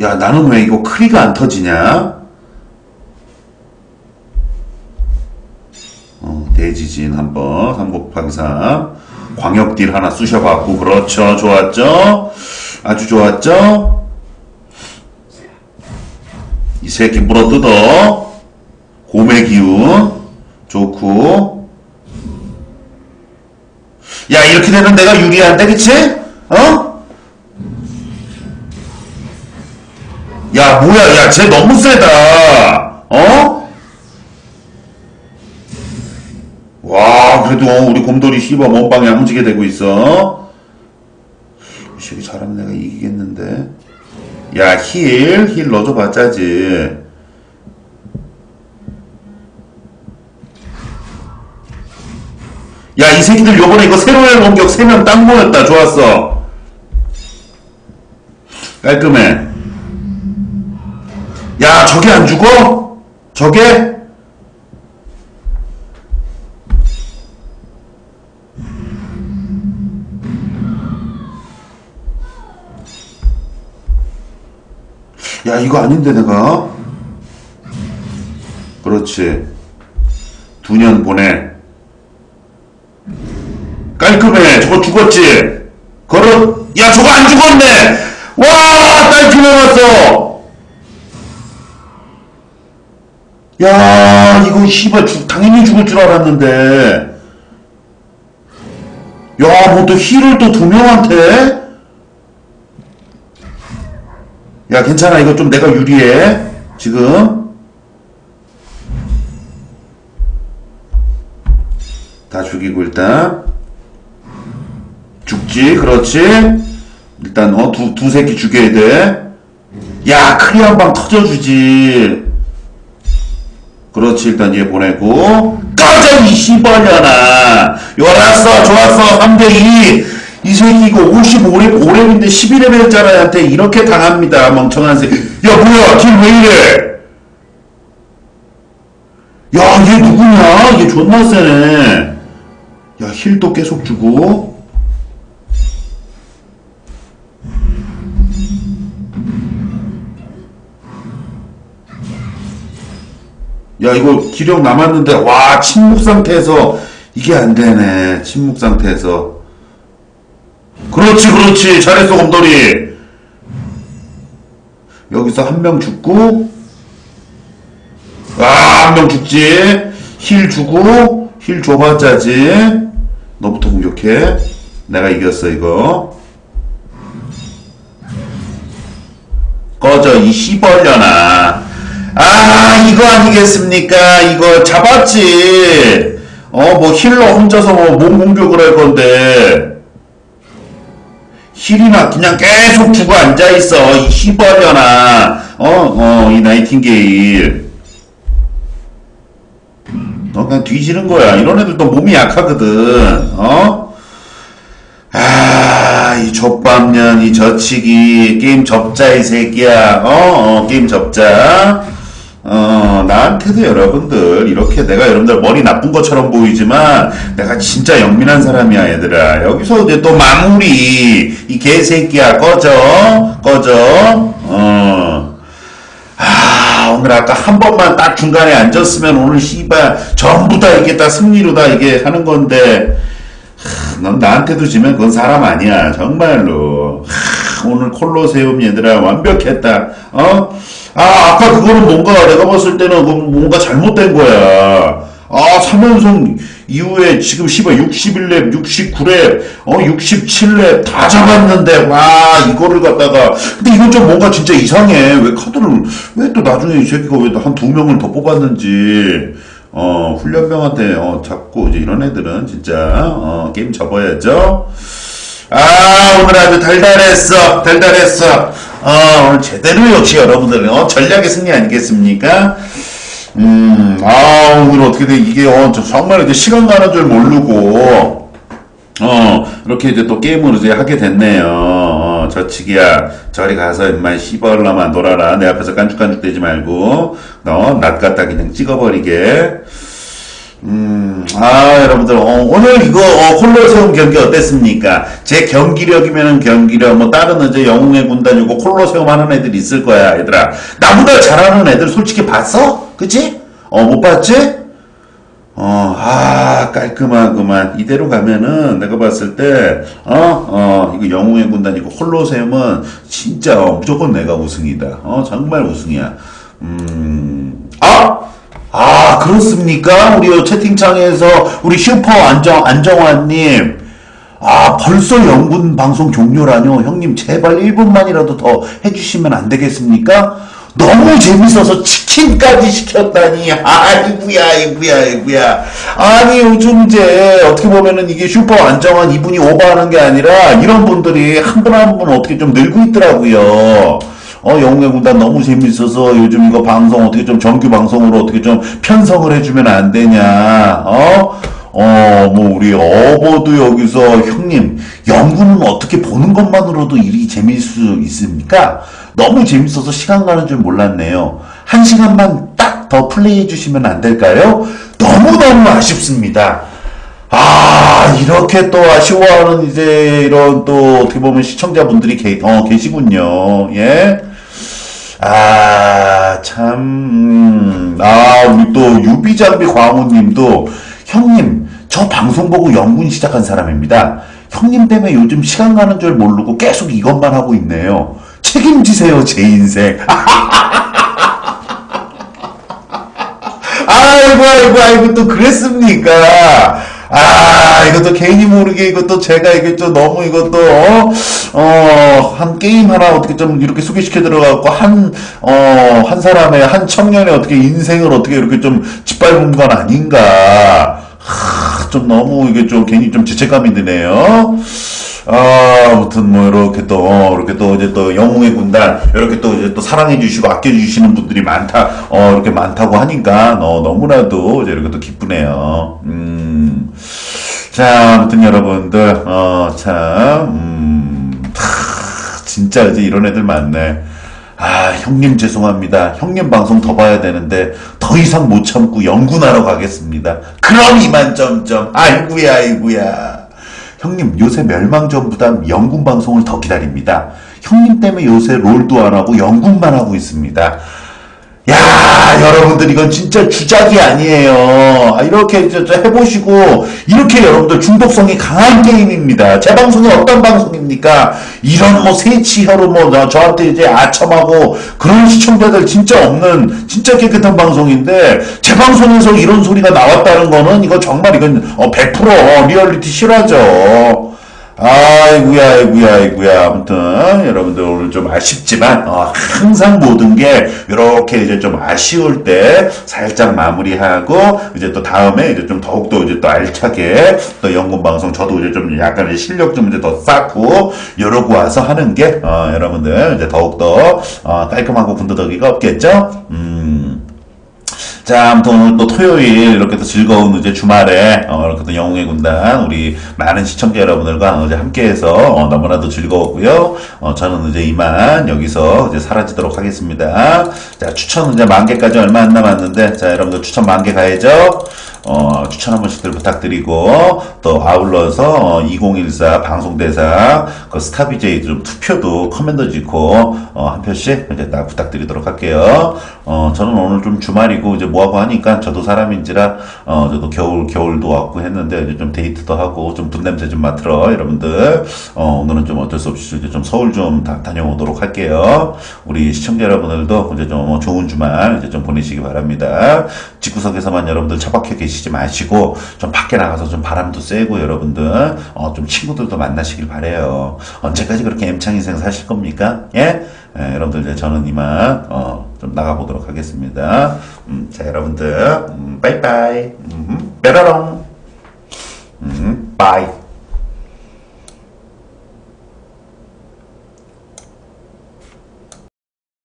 야, 나는 왜 이거 크리가 안 터지냐? 어, 대지진 한번, 3 곱하기 3. 광역딜 하나 쑤셔봤고, 그렇죠. 좋았죠? 아주 좋았죠? 이 새끼 물어 뜯어. 곰의 기운. 좋고. 야, 이렇게 되면 내가 유리한데, 그치? 어? 야, 뭐야, 야, 쟤 너무 세다. 어? 와, 그래도 우리 곰돌이 씹어 몸빵에 야무지게 되고 있어. 이 새끼 잘하면 내가 이기겠는데. 야, 힐, 힐 넣어줘봤자지. 야, 이 새끼들 요번에 이거 새로운 공격 3명 딱 모였다. 좋았어. 깔끔해. 야, 저게 안 죽어? 저게? 야, 이거 아닌데, 내가? 그렇지. 두 년 보내. 깔끔해. 저거 죽었지? 걸어. 야, 저거 안 죽었네! 와, 딸피 나왔어! 야, 이거 씨발 죽, 당연히 죽을 줄 알았는데. 야, 뭐 또 힐을 또 두 명한테? 야, 괜찮아. 이거 좀 내가 유리해. 지금. 다 죽이고 일단. 죽지. 그렇지. 일단 어, 두, 두 새끼 죽여야 돼. 야, 크리 한 방 터져주지. 그렇지. 일단 얘 보내고. 꺼져, 이 씨발년아. 열았어. 좋았어. 3대2. 이 새끼 이거 55렙, 5렙인데 11렙짜리한테 이렇게 당합니다. 멍청한 새끼. 야, 뭐야. 딜왜 이래? 야, 얘 누구냐? 얘 존나 세네. 야, 힐도 계속 주고. 야, 이거 기력 남았는데, 와, 침묵 상태에서, 이게 안 되네. 침묵 상태에서. 그렇지, 그렇지. 잘했어, 곰돌이. 여기서 한 명 죽고, 아, 한 명 죽지. 힐 주고, 힐 줘봤자지. 너부터 공격해. 내가 이겼어, 이거. 꺼져, 이 씨벌려나. 아, 이거 아니겠습니까? 이거 잡았지. 어, 뭐 힐러 혼자서 뭐몸 공격을 할 건데. 힐이나 그냥 계속 주고 앉아 있어. 이 씨벌려나. 어, 어, 이 나이팅게일. 너 그냥 뒤지는 거야. 이런 애들 또 몸이 약하거든. 어? 아, 이 족밥년, 이 저치기, 게임 접자, 이 새끼야. 어, 어, 게임 접자. 어, 나한테도 여러분들, 이렇게 내가 여러분들 머리 나쁜 것처럼 보이지만, 내가 진짜 영민한 사람이야, 얘들아. 여기서 이제 또 마무리. 이 개새끼야, 꺼져. 꺼져. 어. 아, 오늘 아까 한 번만 딱 중간에 앉았으면 오늘 씨발 전부 다 이게 다 승리로 다 이게 하는 건데, 하, 넌 나한테도 지면 그건 사람 아니야. 정말로. 하, 오늘 콜로세움 얘들아 완벽했다. 어? 아, 아까 그거는 뭔가 내가 봤을 때는 뭔가 잘못된 거야. 아, 3연속 이후에 지금 씨발 61렙, 69렙, 어, 67렙 다 잡았는데, 와, 이거를 갖다가. 근데 이건 좀 뭔가 진짜 이상해. 왜 카드를, 왜 또 나중에 이 새끼가 왜 한 두 명을 더 뽑았는지. 어, 훈련병한테, 어, 잡고, 이제 이런 애들은 진짜, 어, 게임 접어야죠. 아, 오늘 아주 달달했어. 달달했어. 어, 오늘 제대로 역시 여러분들, 어, 전략의 승리 아니겠습니까? 음, 아, 오늘 어떻게 돼, 이게, 어, 저 정말 이제 시간 가는 줄 모르고, 어, 이렇게 이제 또 게임을 이제 하게 됐네요. 어, 저치기야, 저리 가서 임마 씨발라만 놀아라. 내 앞에서 깐죽깐죽 대지 말고, 너, 낫 갖다 그냥 찍어버리게. 음, 아, 여러분들, 어, 오늘 이거, 어, 콜로세움 경기 어땠습니까? 제 경기력이면은 경기력, 뭐, 다른 이제 영웅의 군단이고, 콜로세움 하는 애들 있을 거야, 얘들아. 나보다 잘하는 애들 솔직히 봤어? 그치? 어, 못 봤지? 어, 아, 깔끔하구만. 이대로 가면은 내가 봤을 때, 어, 어, 이거 영웅의 군단이고, 콜로세움은 진짜 어, 무조건 내가 우승이다. 어, 정말 우승이야. 음, 아! 아, 그렇습니까? 우리 채팅창에서 우리 슈퍼 안정, 안정환님. 아, 벌써 영군 방송 종료라뇨? 형님, 제발 1분만이라도 더 해주시면 안 되겠습니까? 너무 재밌어서 치킨까지 시켰다니. 아이구야, 아이구야, 아이구야. 아니, 요즘 이제 어떻게 보면은 이게 슈퍼 안정환 이분이 오버하는 게 아니라 이런 분들이 한 분 한 분 어떻게 좀 늘고 있더라고요. 어, 영웅의 군단 너무 재밌어서 요즘 이거 방송 어떻게 좀 정규 방송으로 어떻게 좀 편성을 해주면 안 되냐, 어? 어, 뭐, 우리 어버도 여기서 형님, 영구는 어떻게 보는 것만으로도 일이 재미있을 수 있습니까? 너무 재밌어서 시간 가는 줄 몰랐네요. 한 시간만 딱 더 플레이 해 주시면 안 될까요? 너무너무 아쉽습니다. 아, 이렇게 또 아쉬워하는 이제 이런 또 어떻게 보면 시청자분들이 계, 어, 계시군요. 예. 아, 참, 음, 아, 우리 또 유비장비 광호님도 형님, 저 방송 보고 연군 시작한 사람입니다. 형님 때문에 요즘 시간 가는 줄 모르고 계속 이것만 하고 있네요. 책임지세요, 제 인생. 아이고, 아이고, 아이고, 또 그랬습니까? 아, 이것도 개인이 모르게 이것도 제가 이게 좀 너무 이것도, 어, 어, 한 게임 하나 어떻게 좀 이렇게 소개시켜 들어가고, 한, 어, 한 사람의, 한 청년의 어떻게 인생을 어떻게 이렇게 좀 짓밟은 건 아닌가. 하, 좀 너무 이게 좀 괜히 좀 죄책감이 드네요. 아, 아무튼 뭐 이렇게 또 어, 이렇게 또 이제 또 영웅의 군단 이렇게 또 이제 또 사랑해 주시고 아껴 주시는 분들이 많다. 어, 이렇게 많다고 하니까 어, 너무나도 이제 이렇게 또 기쁘네요. 음. 자, 아무튼 여러분들 어, 참 음. 하, 진짜 이제 이런 애들 많네. 아, 형님 죄송합니다. 형님 방송 더 봐야 되는데 더 이상 못 참고 연구하러 가겠습니다. 그럼 이만 점점. 아이구야, 아이구야. 형님 요새 멸망 전보다 연군 방송을 더 기다립니다. 형님 때문에 요새 롤도 안 하고 연군만 하고 있습니다. 야 여러분들 이건 진짜 주작이 아니에요. 아, 이렇게 해보시고 이렇게 여러분들 중독성이 강한 게임입니다. 제 방송이 어떤 방송입니까? 이런 뭐 세치혀로 뭐 저- 저한테 이제 아첨하고 그런 시청자들 진짜 없는 진짜 깨끗한 방송인데 제 방송에서 이런 소리가 나왔다는 거는 이거 정말 이건 어, 100% 리얼리티 실화죠. 아이구야, 아이구야, 아이구야. 아무튼, 여러분들 오늘 좀 아쉽지만, 어, 항상 모든 게, 이렇게 이제 좀 아쉬울 때, 살짝 마무리하고, 이제 또 다음에 이제 좀 더욱더 이제 또 알차게, 또 연금방송, 저도 이제 좀 약간의 실력 좀 이제 더 쌓고, 이러고 와서 하는 게, 어, 여러분들, 이제 더욱더, 어, 깔끔하고 군더더기가 없겠죠? 음. 자, 아무튼 오늘 또 토요일 이렇게 또 즐거운 이제 주말에 어, 이렇게 또 영웅의 군단 우리 많은 시청자 여러분들과 어제 함께해서 어, 너무나도 즐거웠고요. 어, 저는 이제 이만 여기서 이제 사라지도록 하겠습니다. 자, 추천 이제 만 개까지 얼마 안 남았는데 자, 여러분들 추천 만 개 가야죠. 어, 추천 한 번씩들 부탁드리고 또 아울러서 어, 2014 방송대상 그 스타비제이 좀 투표도 커맨더 짓고 어, 한 표씩 이제 딱 부탁드리도록 할게요. 어, 저는 오늘 좀 주말이고 이제 뭐하고 하니까 저도 사람인지라 어, 저도 겨울 겨울도 왔고 했는데 이제 좀 데이트도 하고 좀 분냄새 좀 맡으러 여러분들 어, 오늘은 좀 어쩔 수 없이 이제 좀 서울 좀 다, 다녀오도록 할게요. 우리 시청자 여러분들도 이제 좀 좋은 주말 이제 좀 보내시기 바랍니다. 집구석에서만 여러분들 처박혀 계시 지 마시고 좀 밖에 나가서 좀 바람도 쐬고 여러분들 어, 좀 친구들도 만나시길 바래요. 언제까지 그렇게 엠창 인생 사실 겁니까? 예? 예, 여러분들 이제 저는 이만 어, 좀 나가보도록 하겠습니다. 음, 자 여러분들 음, 빠이빠이 음, 빼라롱 음, 빠이